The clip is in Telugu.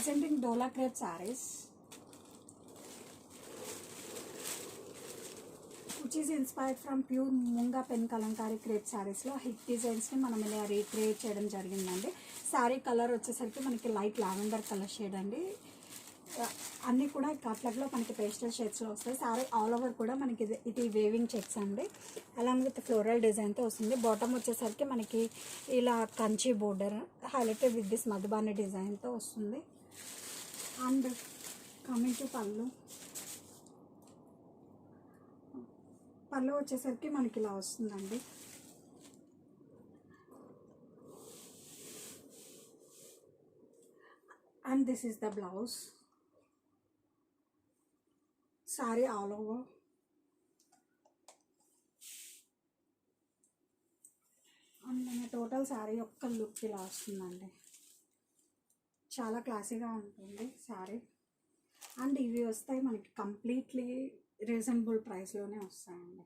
presenting Dola crepe saris, which is inspired from pure munga pen kalamkari crepe శారీస్లో హిట్ డిజైన్స్ని మనం ఇలా రీక్రియేట్ చేయడం జరిగిందండి. శారీ కలర్ వచ్చేసరికి మనకి లైట్ లావెండర్ కలర్ షేడ్ అండి. అన్నీ కూడా కట్లట్లో మనకి పేస్టల్ షేడ్స్లో వస్తాయి. సారీ ఆల్ ఓవర్ కూడా మనకి ఇది ఇది వేవింగ్ చెక్స్ అండి. అలా విత్ ఫ్లోరల్ డిజైన్తో వస్తుంది. బాటమ్ వచ్చేసరికి మనకి ఇలా Kanchi border highlighted with this Madhubani డిజైన్తో వస్తుంది. అండ్ కమింగ్ టు పళ్ళు. పళ్ళు వచ్చేసరికి మనకి ఇలా వస్తుందండి. And this is the blouse. Sari all over. And మన టోటల్ సారీ యొక్క లుక్ ఇలా వస్తుందండి. చాలా క్లాసీగా ఉంటుంది శారీ అండ్ ఇవి వస్తాయి మనకి కంప్లీట్లీ రీజనబుల్ ప్రైస్లోనే వస్తాయండి.